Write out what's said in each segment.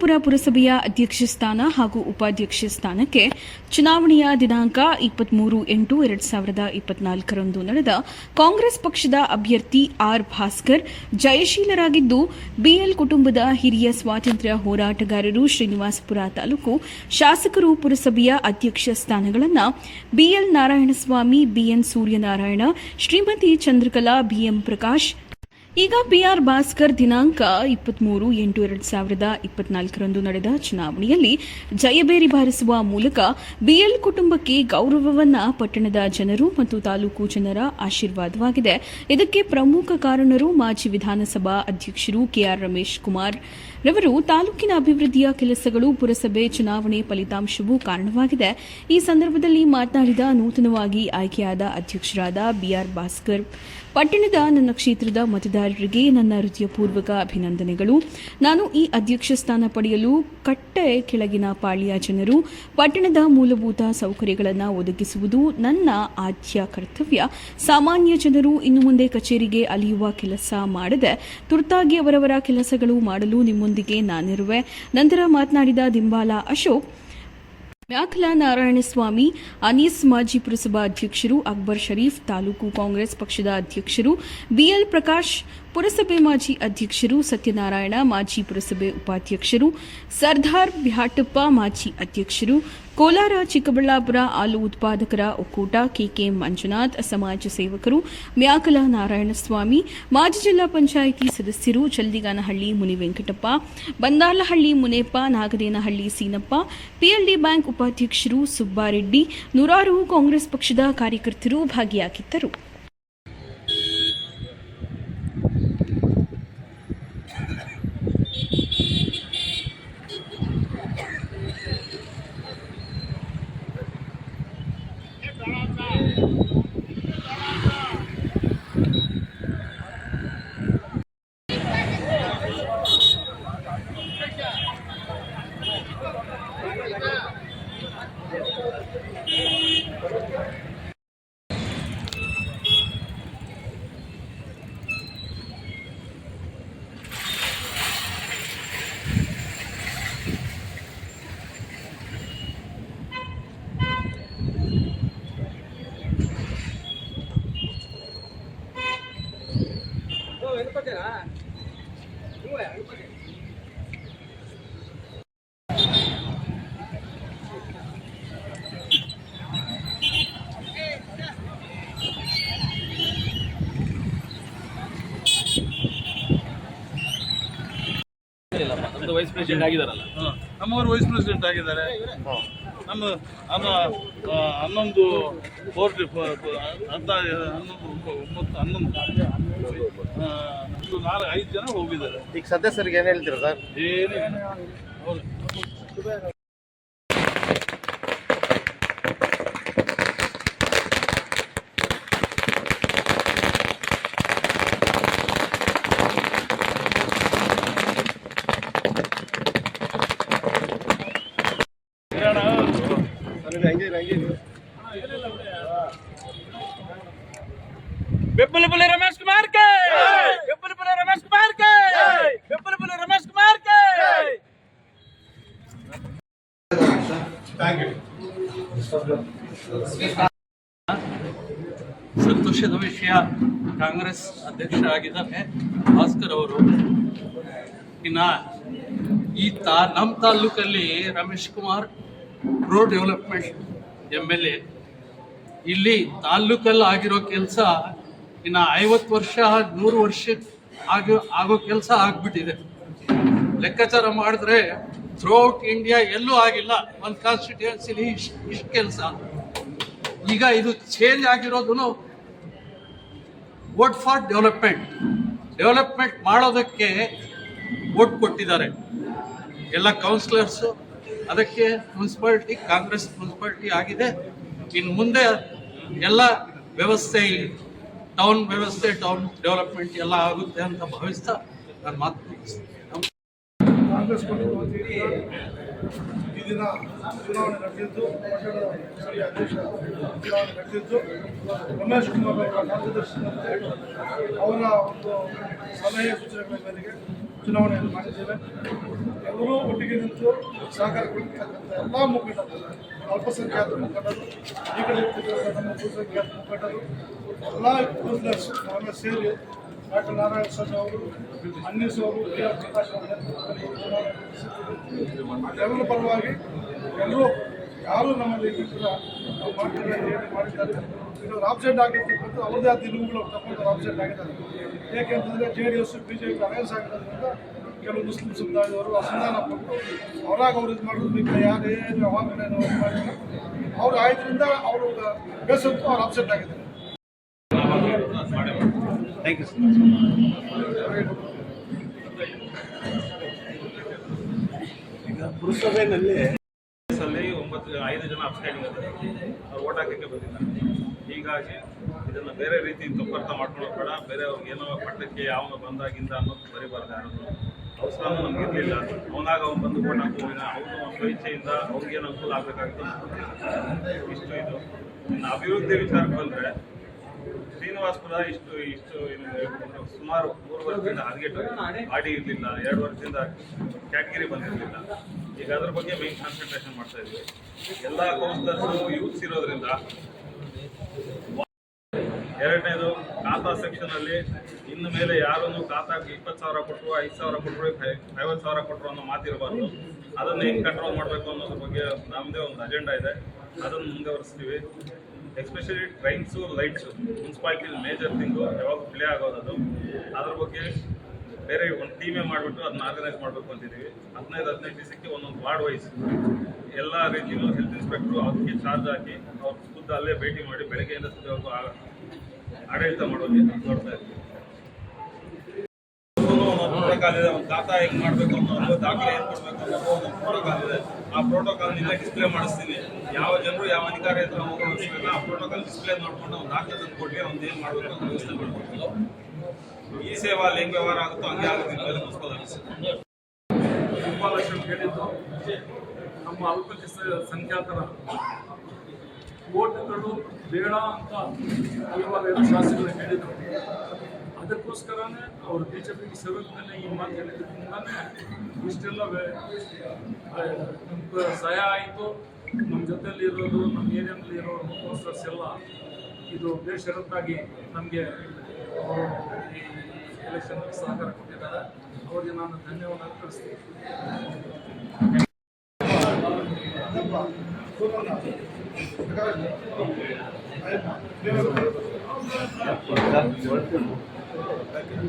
ಶ್ರೀನಿವಾಸಪುರ ಪುರಸಭೆಯ ಅಧ್ಯಕ್ಷ ಸ್ಥಾನ ಹಾಗೂ ಉಪಾಧ್ಯಕ್ಷ ಸ್ಥಾನಕ್ಕೆ ಚುನಾವಣೆಯ ದಿನಾಂಕ ಇಪ್ಪತ್ಮೂರು ಎಂಟು ಎರಡು ಸಾವಿರದ ಇಪ್ಪತ್ನಾಲ್ಕರಂದು ನಡೆದ ಕಾಂಗ್ರೆಸ್ ಪಕ್ಷದ ಅಭ್ಯರ್ಥಿ ಆರ್ ಭಾಸ್ಕರ್ ಜಯಶೀಲರಾಗಿದ್ದು, ಬಿಎಲ್ ಕುಟುಂಬದ ಹಿರಿಯ ಸ್ವಾತಂತ್ರ್ಯ ಹೋರಾಟಗಾರರು ಶ್ರೀನಿವಾಸಪುರ ತಾಲೂಕು ಶಾಸಕರು ಪುರಸಭೆಯ ಅಧ್ಯಕ್ಷ ಸ್ಥಾನಗಳನ್ನು B L Narayanaswamy, B N Suryanarayana, Shrimati Chandrakala, B M Prakash ಈಗ ಪಿಆರ್ ಭಾಸ್ಕರ್ ದಿನಾಂಕ ಇಪ್ಪತ್ಮೂರು ಎಂಟು ಎರಡು ಸಾವಿರದ ಇಪ್ಪತ್ನಾಲ್ಕರಂದು ನಡೆದ ಚುನಾವಣೆಯಲ್ಲಿ ಜಯಬೇರಿ ಬಾರಿಸುವ ಮೂಲಕ ಬಿಎಲ್ ಕುಟುಂಬಕ್ಕೆ ಗೌರವವನ್ನ ಪಟ್ಟಣದ ಜನರು ಮತ್ತು ತಾಲೂಕು ಜನರ ಆಶೀರ್ವಾದವಾಗಿದೆ. ಇದಕ್ಕೆ ಪ್ರಮುಖ ಕಾರಣರು ಮಾಜಿ ವಿಧಾನಸಭಾ ಅಧ್ಯಕ್ಷರು ಕೆಆರ್ ರಮೇಶ್ ಕುಮಾರ್ ರವರು. ತಾಲೂಕಿನ ಅಭಿವೃದ್ಧಿಯ ಕೆಲಸಗಳು ಪುರಸಭೆ ಚುನಾವಣೆ ಫಲಿತಾಂಶವೂ ಕಾರಣವಾಗಿದೆ. ಈ ಸಂದರ್ಭದಲ್ಲಿ ಮಾತನಾಡಿದ ನೂತನವಾಗಿ ಆಯ್ಕೆಯಾದ ಅಧ್ಯಕ್ಷರಾದ ಬಿಆರ್ ಭಾಸ್ಕರ್. ಪಟ್ಟಣದ ನನ್ನ ಕ್ಷೇತ್ರದ ಮತದಾರರಿಗೆ ನನ್ನ ಹೃದಯಪೂರ್ವಕ ಅಭಿನಂದನೆಗಳು. ನಾನು ಈ ಅಧ್ಯಕ್ಷ ಸ್ಥಾನ ಪಡೆಯಲು ಕಟ್ಟೆ ಕೆಳಗಿನ ಪಾಳಿಯ ಜನರು, ಪಟ್ಟಣದ ಮೂಲಭೂತ ಸೌಕರ್ಯಗಳನ್ನು ಒದಗಿಸುವುದು ನನ್ನ ಆದ್ಯ ಕರ್ತವ್ಯ. ಸಾಮಾನ್ಯ ಜನರು ಇನ್ನು ಮುಂದೆ ಕಚೇರಿಗೆ ಅಲಿಯುವ ಕೆಲಸ ಮಾಡದೆ, ತುರ್ತಾಗಿ ಅವರವರ ಕೆಲಸಗಳು ಮಾಡಲು ನಿಮ್ಮೊಂದಿಗೆ ನಾನಿರುವೆ. ನಂತರ ಮಾತನಾಡಿದ ದಿಂಬಾಲ ಅಶೋಕ್ ಮ್ಯಾಖಲಾ ನಾರಾಯಣಸ್ವಾಮಿ ಅನೀಸ್ ಮಾಜಿ ಪುರಸಭಾ ಅಧ್ಯಕ್ಷರು ಅಕ್ಬರ್ ಶರೀಫ್ ತಾಲೂಕು ಕಾಂಗ್ರೆಸ್ ಪಕ್ಷದ ಅಧ್ಯಕ್ಷರು ಬಿಎಲ್ ಪ್ರಕಾಶ್ ಪುರಸಭೆ ಮಾಜಿ ಅಧ್ಯಕ್ಷರು ಸತ್ಯನಾರಾಯಣ, ಮಾಜಿ ಪುರಸಭೆ ಉಪಾಧ್ಯಕ್ಷರು ಸರ್ದಾರ್ ಬ್ಯಾಟಪ್ಪ, ಮಾಜಿ ಅಧ್ಯಕ್ಷರು ಕೋಲಾರ ಚಿಕ್ಕಬಳ್ಳಾಪುರ ಹಾಲು ಉತ್ಪಾದಕರ ಒಕ್ಕೂಟ ಕೆಕೆ ಮಂಜುನಾಥ್, ಸಮಾಜ ಸೇವಕರು ಮ್ಯಾಕಲ ನಾರಾಯಣಸ್ವಾಮಿ, ಮಾಜಿ ಜಿಲ್ಲಾ ಪಂಚಾಯಿತಿ ಸದಸ್ಯರು Chaldiganahalli Muni Venkatappa Bandalahalli Muneppa, Nagadenahalli Seenappa, P L D bank ಉಪಾಧ್ಯಕ್ಷರು ಸುಬ್ಬಾರೆಡ್ಡಿ, ನೂರಾರು ಕಾಂಗ್ರೆಸ್ ಪಕ್ಷದ ಕಾರ್ಯಕರ್ತರು ಭಾಗಿಯಾಗಿದ್ದರು. ನಮ್ದು ವೈಸ್ ಪ್ರೆಸಿಡೆಂಟ್ ಆಗಿದಾರಲ್ಲ. ನಮ್ಮವರು ವೈಸ್ ಪ್ರೆಸಿಡೆಂಟ್ ಆಗಿದ್ದಾರೆ. ನಮ್ಮ ಹನ್ನೊಂದು ಫೋರ್ ಹದಿನಾರು ಹನ್ನೊಂದು ಒಂಬ- ಒಂಬತ್ತು ಹನ್ನೊಂದು ಒಂದು ನಾಲ್ಕು ಐದು ಜನ ಹೋಗಿದ್ದಾರೆ. ಈಗ ಸದಸ್ಯರಿಗೆ ಏನು ಹೇಳ್ತೀರಾ ಸರ್? ಏನಿಲ್ಲ ಹೌದು Beppala Pule Ramesh Kumar K Beppala Pule Ramesh Kumar K Beppala Pule Ramesh Kumar K ಸಂತೋಷದ ವಿಷಯ ಕಾಂಗ್ರೆಸ್ ಅಧ್ಯಕ್ಷ ಆಗಿದ್ದಾರೆ ಭಾಸ್ಕರ್ ಅವರು. ಇನ್ನ ಈ ತಾ ನಮ್ಮ ತಾಲೂಕಲ್ಲಿ Ramesh Kumar road development M L A ಇಲ್ಲಿ ತಾಲೂಕಲ್ಲಿ ಆಗಿರೋ ಕೆಲಸ ಇನ್ನ ಐವತ್ತು ವರ್ಷ, ನೂರು ವರ್ಷ ಆಗೋ ಆಗೋ ಕೆಲಸ ಆಗ್ಬಿಟ್ಟಿದೆ. ಲೆಕ್ಕಾಚಾರ ಮಾಡಿದ್ರೆ ಥ್ರೂಔಟ್ ಇಂಡಿಯಾ ಎಲ್ಲೂ ಆಗಿಲ್ಲ. ಒಂದು ಕಾನ್ಸ್ಟಿಟ್ಯೂನ್ಸಿಲಿ ಇಷ್ಟು ಇಷ್ಟು ಕೆಲಸ. ಈಗ ಇದು ಚೇಂಜ್ ಆಗಿರೋದು ವೋಟ್ ಫಾರ್ ಡೆವಲಪ್ಮೆಂಟ್. ಡೆವಲಪ್ಮೆಂಟ್ ಮಾಡೋದಕ್ಕೆ ವೋಟ್ ಕೊಟ್ಟಿದ್ದಾರೆ. ಎಲ್ಲ ಕೌನ್ಸಿಲರ್ಸು, ಅದಕ್ಕೆ ಮುನ್ಸಿಪಾಲ್ಟಿ, ಕಾಂಗ್ರೆಸ್ ಮುನ್ಸಿಪಾಲ್ಟಿ ಆಗಿದೆ. ಇನ್ನು ಮುಂದೆ ಎಲ್ಲ ವ್ಯವಸ್ಥೆ ಟೌನ್ ವ್ಯವಸ್ಥೆ, ಟೌನ್ ಡೆವಲಪ್ಮೆಂಟ್ ಎಲ್ಲ ಆಗುತ್ತೆ ಅಂತ ಭಾವಿಸ್ತಾ ನಾನು ಮಾತು ಕಾಂಗ್ರೆಸ್ ದಿನ ಚುನಾವಣೆ ನಡೆದಿದ್ದು, ಪಕ್ಷದ ಸ್ಥಳೀಯ ಅಧ್ಯಕ್ಷ ಚುನಾವಣೆ ನಡೆದಿದ್ದು, ರಮೇಶ್ ಕುಮಾರ್ ಅವರ ಮಾರ್ಗದರ್ಶನದಂತೆ ಅವರ ಒಂದು ಸಲಹೆ ಸೂಚನೆಗಳ ಮೇರೆಗೆ ಚುನಾವಣೆಯನ್ನು ಮಾಡಿದ್ದೇವೆ. ಎಲ್ಲರೂ ಒಟ್ಟಿಗೆ ನಿಂತು ಸಹಕಾರ ಕೊಡ್ತಕ್ಕಂಥ ಎಲ್ಲ ಮುಖಂಡರು, ಅಲ್ಪಸಂಖ್ಯಾತ ಮುಖಂಡರು ಈ ಕಡೆ ನಮ್ಮ ಬಹುಸಂಖ್ಯಾತ ಮುಖಂಡರು, ಎಲ್ಲ ಸೇರಿ ಡಾಕ್ಟರ್ ನಾರಾಯಣ ಸ್ವಾಮಿ ಅವರು ಅನ್ನೀಸ್ ಅವರು ಕೆ ಆರ್ ಪ್ರಕಾಶ್ ಅವರ ಪರವಾಗಿ ಎಲ್ಲರೂ ಯಾರು ನಮ್ಮಲ್ಲಿ ಇದ್ದಿಲ್ಲ ಮಾಡ್ತಾರೆ ಮಾಡಿದ್ದಾರೆ ಇದು ಆಬ್ಸೆಂಟ್ ಆಗಿರ್ತಕ್ಕಂಥ ಅವ್ರದೇ ಆದ ನಿಲುವುಗಳು ತಕ್ಕಂಥ ಆಬ್ಸೆಂಟ್ ಆಗಿದ್ದಾರೆ. ಏಕೆಂತಂದರೆ J D S B J P alliance ಆಗಿರೋದ್ರಿಂದ ಕೆಲವು ಮುಸ್ಲಿಂ ಸಮುದಾಯದವರು ಅಸಮಾಧಾನ ಪಟ್ಟು ಅವರಾಗ ಅವ್ರು ಇದು ಮಾಡೋದು ಬಿಟ್ಟರೆ ಯಾರೇನು ಅವಾಗಲೇ ಮಾಡಿಲ್ಲ ಅವ್ರು ಆಯ್ದ್ರಿಂದ ಅವರು ಬೇಸತ್ತು ಅವ್ರು ಅಪ್ಸೆಟ್ ಆಗಿದ್ದಾರೆ ಅಲ್ಲಿ ಒಂಬತ್ತು ಐದು ಜನ ಅಬ್ಸ್ಟ್ಯಾಂಡಿಂಗ್ ಇದ್ದಾರೆ. ಅವ್ರು ಓಟ್ ಹಾಕಕ್ಕೆ ಬಂದಿಲ್ಲ. ಹೀಗಾಗಿ ಇದನ್ನು ಬೇರೆ ರೀತಿ ತಪ್ಪರ್ಥ ಮಾಡ್ಕೊಳ್ಳೋದು ಬೇಡ. ಬೇರೆ ಅವ್ರಿಗೆ ಏನೋ ಪಟ್ಟಕ್ಕೆ ಯಾವನು ಬಂದಾಗಿಂದ ಅನ್ನೋದು ಬರೀಬಾರ್ದು ಯಾರು. ಅವಸರನೂ ನಮ್ಗೆ ಇರಲಿಲ್ಲ. ಅವನಾಗ ಅವ್ನು ಬಂದು ಓಟ್ ಹಾಕೋದಿಲ್ಲ ಅವನು ಸ್ವಇಚ್ಛೆಯಿಂದ ಅವ್ರಿಗೇನು ಅನುಕೂಲ ಆಗಬೇಕಾಗಿತ್ತು ಇಷ್ಟು ಇದು. ಇನ್ನು ಅಭಿವೃದ್ಧಿ ವಿಚಾರಕ್ಕೆ ಬಂದರೆ ಶ್ರೀನಿವಾಸಪುರ ಇಷ್ಟು ಇಷ್ಟು ಸುಮಾರು ಮೂರು ವರ್ಷದಿಂದ ಹದಗೆಟ್ಟು ಆಡಿ ಇರಲಿಲ್ಲ. ಎರಡು ವರ್ಷದಿಂದ ಕ್ಯಾಟಗಿರಿ ಬಂದಿರಲಿಲ್ಲ. ಈಗ ಅದ್ರ ಬಗ್ಗೆ ಮೇನ್ ಕಾನ್ಸಂಟ್ರೇಷನ್ ಮಾಡ್ತಾ ಇದ್ವಿ ಎಲ್ಲ ಕೌನ್ಸಿಲರ್ಸ್ ಯೂತ್ಸ್ ಇರೋದ್ರಿಂದ ಎರಡನೇದು ಖಾತಾ ಸೆಕ್ಷನ್ ಅಲ್ಲಿ ಇನ್ನು ಮೇಲೆ ಯಾರನ್ನು ಖಾತಾಗೆ ಇಪ್ಪತ್ತು ಸಾವಿರ ಕೊಟ್ಟರು ಐದು ಸಾವಿರ ಕೊಟ್ಟರು ಐವತ್ತು ಸಾವಿರ ಕೊಟ್ಟರು ಅನ್ನೋ ಮಾತಿರಬಾರ್ದು ಅದನ್ನು ಹೆಂಗೆ ಕಂಟ್ರೋಲ್ ಮಾಡಬೇಕು ಅನ್ನೋದ್ರ ಬಗ್ಗೆ ನಮ್ಮದೇ ಒಂದು ಅಜೆಂಡಾ ಇದೆ. ಅದನ್ನು ಮುಂದುವರಿಸ್ತೀವಿ. Especially trains lights municipality major thing ಯಾವಾಗ ಪ್ಲೇ ಆಗೋದು ಅದು ಅದ್ರ ಬಗ್ಗೆ ಬೇರೆ ಒಂದು ಟೀಮೇ ಮಾಡಿಬಿಟ್ಟು ಅದನ್ನ ಆರ್ಗನೈಸ್ ಮಾಡಬೇಕು ಅಂತಿದ್ದೀವಿ ಹದಿನೈದು ಹದಿನೈದು ದಿವಸಕ್ಕೆ ಒಂದೊಂದು ವಾರ್ಡ್ ವೈಸ್ ಎಲ್ಲ ರೀತಿಯಲ್ಲೂ ಹೆಲ್ತ್ ಇನ್ಸ್ಪೆಕ್ಟ್ರು ಅದಕ್ಕೆ ಚಾರ್ಜ್ ಹಾಕಿ ಅವ್ರ ಖುದ್ದು ಅಲ್ಲೇ ಭೇಟಿ ಮಾಡಿ ಬೆಳಗ್ಗೆಯಿಂದ ಸಂಜೆವರೆಗೂ ಆ- ಆಡಳಿತ ಮಾಡೋಕೆ ನೋಡ್ತಾ ಇದ್ದೀವಿ ಪ್ರೋಟೋಕಾಲ್ ಇದೆ ಒಂದು ಖಾತಾ ಹೆಂಗ್ ಮಾಡ್ಬೇಕು ಅನ್ನೋದು ದಾಖಲೆ ಏನು ಕೊಡ್ಬೇಕು ಅನ್ನೋದು ಒಂದು ಪ್ರೋಟೋಕಾಲ್ ಇದೆ. ಆ ಪ್ರೋಟೋಕಾಲ್ ಇಲ್ಲ ಡಿಸ್ಪ್ಲೇ ಮಾಡಿಸ್ತೀನಿ. ಯಾವ ಜನರು ಯಾವ ಅಧಿಕಾರಿ ಹತ್ರ ಹೋಗೋಲ್ಲ ಆ ಪ್ರೋಟೋಕಾಲ್ ಡಿಸ್ಪ್ಲೇ ನೋಡ್ಕೊಂಡು ಒಂದು ದಾಖಲೆ ತಂದು ಕೊಟ್ಟು ಒಂದು ಏನು ಮಾಡಬೇಕು ಅಂತ ವ್ಯವಸ್ಥೆ ಮಾಡ್ಕೊಡ್ತೀವಿ? ಈ ಸೇವಾ ಅಲ್ಲಿ ಹೆಂಗ್ ವ್ಯವಹಾರ ಆಗುತ್ತೋ ಹಂಗೆ ಆಗುತ್ತೆ ಇನ್ಮೇಲೆ ಮುನ್ಸಿಪಲ್ ನಮ್ಮ ಅಲ್ಪಸಂಖ್ಯಾತರ ಓಟ್ಗಳು ಬೇಡ ಅಂತ ಹಲವಾರು ಶಾಸಕರು ಹೇಳಿದರು. ಅದಕ್ಕೋಸ್ಕರನೇ ಅವರು ಬಿ ಜೆ ಪಿಗೆ ಸೇರೋದ್ಮೇಲೆ ಈ ಮಾತು ಹೇಳಿದ್ರಿಂದಾನೇ ಇಷ್ಟೆಲ್ಲ ನಮ್ಗೆ ಸಹಾಯ ಆಯಿತು. ನಮ್ಮ ಜೊತೆಯಲ್ಲಿ ಇರೋದು ನಮ್ಮ ಏರಿಯಾದಲ್ಲಿ ಇರೋ ಪೋಸ್ಟರ್ಸ್ ಎಲ್ಲ ಇದು ಬೇಷರತ್ತಾಗಿ ನಮಗೆ ಅವರು ಈ ಎಲೆಕ್ಷನ್ ಸಹಕಾರ ಕೊಟ್ಟಿದ್ದಾರೆ. ಅವರಿಗೆ ನಾನು ಧನ್ಯವಾದ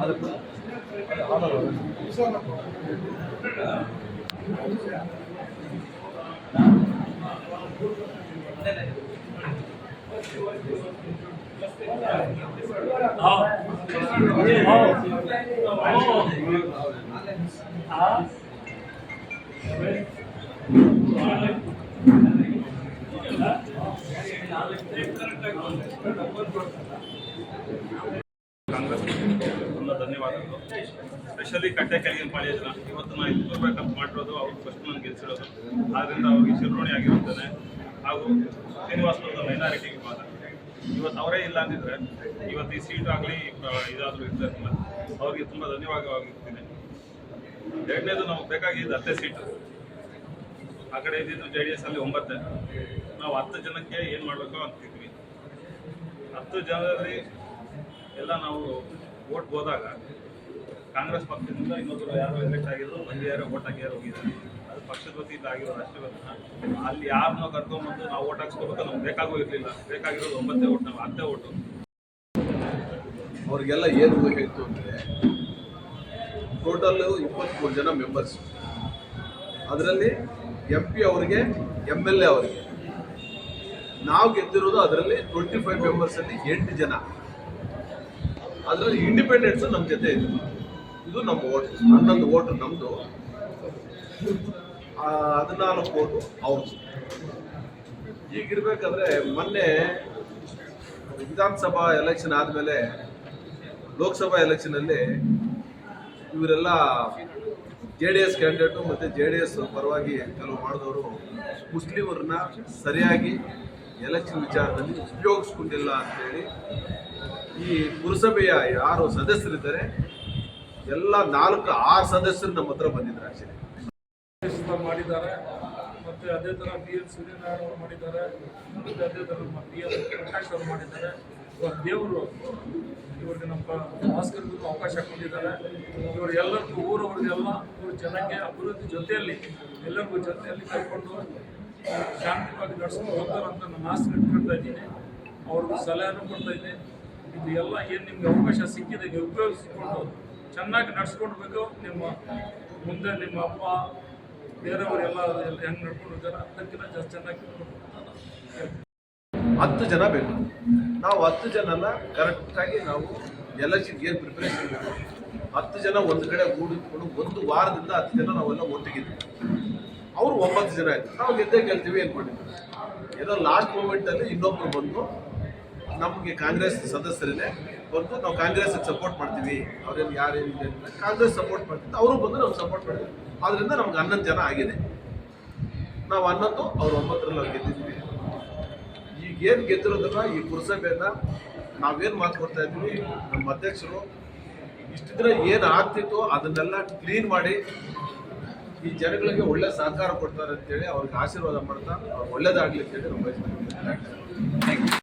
ಅರ್ಪಿಸ್ತೀನಿ ಕಾಂಗ್ರೆಸ್ ಧನ್ಯವಾದಗಳು. ಸ್ಪೆಷಲಿ ಕಟ್ಟೆ ಕೆಳಗಿನ ಪಾಳ್ಯ ಜನ ಇವತ್ತು ನಾನು ಇಲ್ಲಿ ಬರ್ಬೇಕಂತ ಮಾಡಿರೋದು ಅವ್ರು ಫಸ್ಟ್ ನಾನು ಗೆಲ್ಸಿರೋದು. ಆದ್ದರಿಂದ ಅವ್ರಿಗೆ ಶಿರೋಣಿ ಆಗಿರುತ್ತೇನೆ. ಹಾಗೂ ಶ್ರೀನಿವಾಸಪುರದ ಮೈನಾರಿಟಿಗೆ ವಿಭಾಗ ಇವತ್ತು ಅವರೇ ಇಲ್ಲ ಅಂದಿದ್ರೆ, ಇವತ್ತು ಈ ಸೀಟ್ ಆಗಲಿ ಇದಾದರೂ ಇರ್ತಿರಲಿಲ್ಲ ಅವ್ರಿಗೆ ತುಂಬ ಧನ್ಯವಾದವಾಗಿರ್ತೀನಿ. ಎರಡನೇದು ನಮಗೆ ಬೇಕಾಗಿದ್ದು ಹತ್ತೇ ಸೀಟು ಆ ಕಡೆ ಇದ್ದಿದ್ದು ಜೆ ಡಿ ಎಸ್ ಅಲ್ಲಿ ಒಂಬತ್ತೆ. ನಾವು ಹತ್ತು ಜನಕ್ಕೆ ಏನು ಮಾಡಬೇಕು ಅಂತಿದ್ವಿ. ಹತ್ತು ಜನರಲ್ಲಿ ಎಲ್ಲ ನಾವು ಓಟ್ ಹೋದಾಗ ಕಾಂಗ್ರೆಸ್ ಪಕ್ಷದಿಂದ ಇನ್ನೊಬ್ಬರು ಯಾರೋ ಎಲೆಕ್ಟ್ ಆಗಿದ್ರು ಮಂದಿ ಯಾರೋ ಓಟ್ ಹೋಗಿದ್ದಾರೆ. ಅದು ಪಕ್ಷದ ವತಿಯಿಂದ ಆಗಿರೋದು ಅಷ್ಟೇ ಅಲ್ಲಿ ಯಾರನ್ನೋ ಕರ್ಕೊಂಡ್ಬಂದು ನಾವು ಓಟ್ ಹಾಕ್ಸ್ಕೋಬೇಕು ನಮ್ಗೆ ಬೇಕಾಗೂ ಇರಲಿಲ್ಲ. ಬೇಕಾಗಿರೋದು ಒಂಬತ್ತೇ ಓಟ್ ನಾವು ಹತ್ತೇ ಓಟು ಅವ್ರಿಗೆಲ್ಲ ಏನು ಬೇಕಾಗಿತ್ತು ಅಂದರೆ ಟೋಟಲ್ ಇಪ್ಪತ್ತ್ಮೂರು ಜನ ಮೆಂಬರ್ಸ್ ಅದರಲ್ಲಿ ಎಂ ಪಿ ಅವರಿಗೆ ಎಂ ಎಲ್ ಎ ಅವರಿಗೆ. ನಾವು ಗೆದ್ದಿರೋದು ಅದರಲ್ಲಿ ಟ್ವೆಂಟಿ ಫೈವ್ ಮೆಂಬರ್ಸಲ್ಲಿ ಎಂಟು ಜನ. ಅದರಲ್ಲಿ ಇಂಡಿಪೆಂಡೆನ್ಸ್ ನಮ್ಮ ಜೊತೆ ಇದೆ. ಇದು ನಮ್ಮ ಓಟ್ ಹನ್ನೊಂದು ಓಟ್ ನಮ್ಮದು ಹದಿನಾಲ್ಕು ಓಟು ಅವ್ರದ್ದು ಈಗಿರ್ಬೇಕಾದ್ರೆ ಮೊನ್ನೆ ವಿಧಾನಸಭಾ ಎಲೆಕ್ಷನ್ ಆದಮೇಲೆ ಲೋಕಸಭಾ ಎಲೆಕ್ಷನಲ್ಲಿ ಇವರೆಲ್ಲ ಜೆ ಡಿ ಎಸ್ ಕ್ಯಾಂಡಿಡೇಟು ಮತ್ತು ಜೆ ಡಿ ಎಸ್ ಪರವಾಗಿ ಕೆಲವು ಮಾಡಿದವರು ಮುಸ್ಲಿಮರನ್ನ ಸರಿಯಾಗಿ ಎಲೆಕ್ಷನ್ ವಿಚಾರದಲ್ಲಿ ಉಪಯೋಗಿಸ್ಕೊಂಡಿಲ್ಲ ಅಂತೇಳಿ ಈ ಪುರಸಭೆಯ ಯಾರು ಸದಸ್ಯರಿದ್ದಾರೆ. ಎಲ್ಲ ನಾಲ್ಕು ಆರು ಸದಸ್ಯರು ನಮ್ಮ ಹತ್ರ ಬಂದಿದ್ದಾರೆ ಆಕ್ಚುಲಿ. ಮಾಡಿದ್ದಾರೆ. ಮತ್ತೆ ಅದೇ ತರ ಬಿ ಎಲ್ ಸೂರ್ಯನಾರಾಯಣ ಅವರು ಮಾಡಿದ್ದಾರೆ. ಮತ್ತೆ ಅದೇ ತರ ನಮ್ಮ ಬಿ ಎಲ್ ಪ್ರಕಾಶ್ ಅವರು ಮಾಡಿದ್ದಾರೆ. ದೇವರು ಇವ್ರಿಗೆ ನಮ್ಮ ಭಾಸ್ಕರ್ಗೂ ಅವಕಾಶ ಕೊಟ್ಟಿದ್ದಾರೆ. ಇವರು ಎಲ್ಲರಿಗೂ ಊರವ್ರಿಗೆಲ್ಲ ಊರು ಜನಕ್ಕೆ ಅಭಿವೃದ್ಧಿ ಜೊತೆಯಲ್ಲಿ, ಎಲ್ಲರಿಗೂ ಜೊತೆಯಲ್ಲಿ ಕರ್ಕೊಂಡು ಶಾಂತಿವಾಗಿ ನಡೆಸ್ಕೊಂಡು ಹೋಗ್ತಾರಂತ ನಾನು ಆಸೆ ಇಟ್ಕೊಳ್ತಾ ಇದ್ದೀನಿ. ಅವ್ರಿಗೂ ಸಲಹೆನೂ ಕೊಡ್ತಾ ಇದ್ದೀನಿ. ಇದು ಎಲ್ಲ ಏನು ನಿಮಗೆ ಅವಕಾಶ ಸಿಕ್ಕಿದೆ, ನೀವು ಉಪಯೋಗಿಸಿಕೊಂಡು ಚೆನ್ನಾಗಿ ನಡೆಸ್ಕೊಡ್ಬೇಕು. ನಿಮ್ಮ ಮುಂದೆ ನಿಮ್ಮ ಅಪ್ಪ, ಬೇರೆಯವರೆಲ್ಲ ಹೆಂಗೆ ನಡ್ಕೊಂಡಿದ್ದಾರೆ ಅದಕ್ಕಿಂತ ಜಾಸ್ತಿ ಚೆನ್ನಾಗಿ ಹತ್ತು ಜನ ಬೇಕು. ನಾವು ಹತ್ತು ಜನನ ಕರೆಕ್ಟಾಗಿ ನಾವು ಎಲೆಕ್ಷನ್ಗೆ ಏನು ಪ್ರಿಪರೇಷನ್ ಬೇಕು ಹತ್ತು ಜನ ಒಂದು ಕಡೆ ಕೂಡಿಕೊಂಡು ಒಂದು ವಾರದಿಂದ ಹತ್ತು ಜನ ನಾವೆಲ್ಲ ಒಟ್ಟಿಗಿದ್ದೀವಿ ಅವರು ಒಂಬತ್ತು ಜನ ಆಯಿತು ನಾವು ಗೆದ್ದೇ ಗೆಲ್ತೀವಿ ಮಾಡಿದ್ವಿ ಏನೋ ಲಾಸ್ಟ್ ಮೂಮೆಂಟಲ್ಲಿ ಇನ್ನೊಬ್ಬರು ಬಂದು ನಮಗೆ ಕಾಂಗ್ರೆಸ್ ಸದಸ್ಯರೇ ಬಂದು ನಾವು ಕಾಂಗ್ರೆಸ್ಗೆ ಸಪೋರ್ಟ್ ಮಾಡ್ತೀವಿ. ಅವ್ರೇನು ಯಾರೇನಿದೆ ಕಾಂಗ್ರೆಸ್ ಸಪೋರ್ಟ್ ಮಾಡ್ತಿದ್ದೆ. ಅವರು ಬಂದು ನಾವು ಸಪೋರ್ಟ್ ಮಾಡಿದ್ವಿ ಆದ್ರಿಂದ ನಮ್ಗೆ ಹನ್ನೊಂದು ಜನ ಆಗಿದೆ. ನಾವು ಹನ್ನೊಂದು ಅವ್ರು ಒಂಬತ್ತರಲ್ಲಿ ಅವ್ರು ಗೆದ್ದಿದ್ವಿ. ಈಗ ಏನು ಗೆದ್ದಿರೋದನ್ನ ಈ ಪುರಸಭೆಯನ್ನ ನಾವೇನು ಮಾತು ಕೊಡ್ತಾ ಇದ್ವಿ? ನಮ್ಮ ಅಧ್ಯಕ್ಷರು ಇಷ್ಟು ದಿನ ಏನು ಆಗ್ತಿತ್ತು ಅದನ್ನೆಲ್ಲ ಕ್ಲೀನ್ ಮಾಡಿ ಈ ಜನಗಳಿಗೆ ಒಳ್ಳೆ ಸಹಕಾರ ಕೊಡ್ತಾರೆ ಅಂತೇಳಿ ಅವ್ರಿಗೆ ಆಶೀರ್ವಾದ ಮಾಡ್ತಾ ಅವ್ರಿಗೆ ಒಳ್ಳೇದಾಗ್ಲಿ ಅಂತೇಳಿ ನಾವು ಬಯಸ್ತೀವಿ